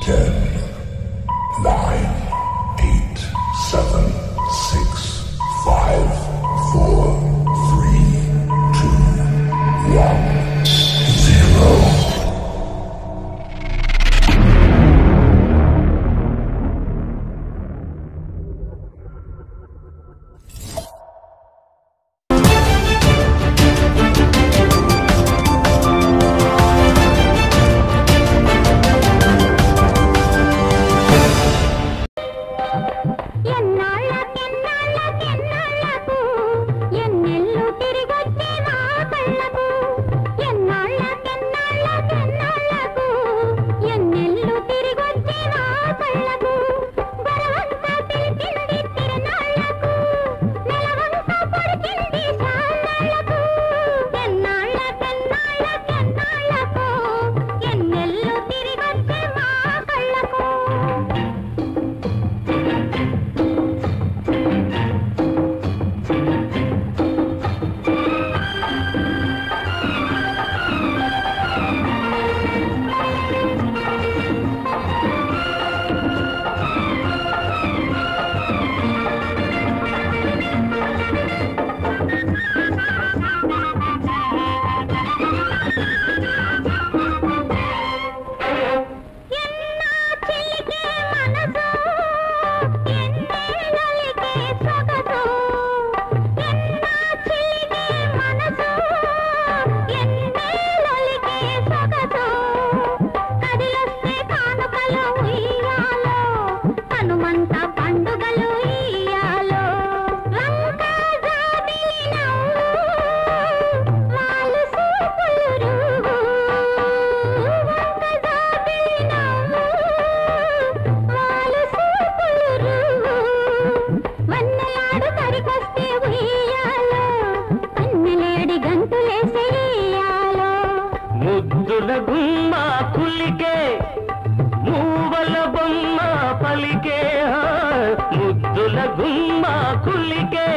Ten. ముద్దుల గుమ్మ కులికే మూవల బొమ్మ పలికే. ముద్దుల గుమ్మ కులికే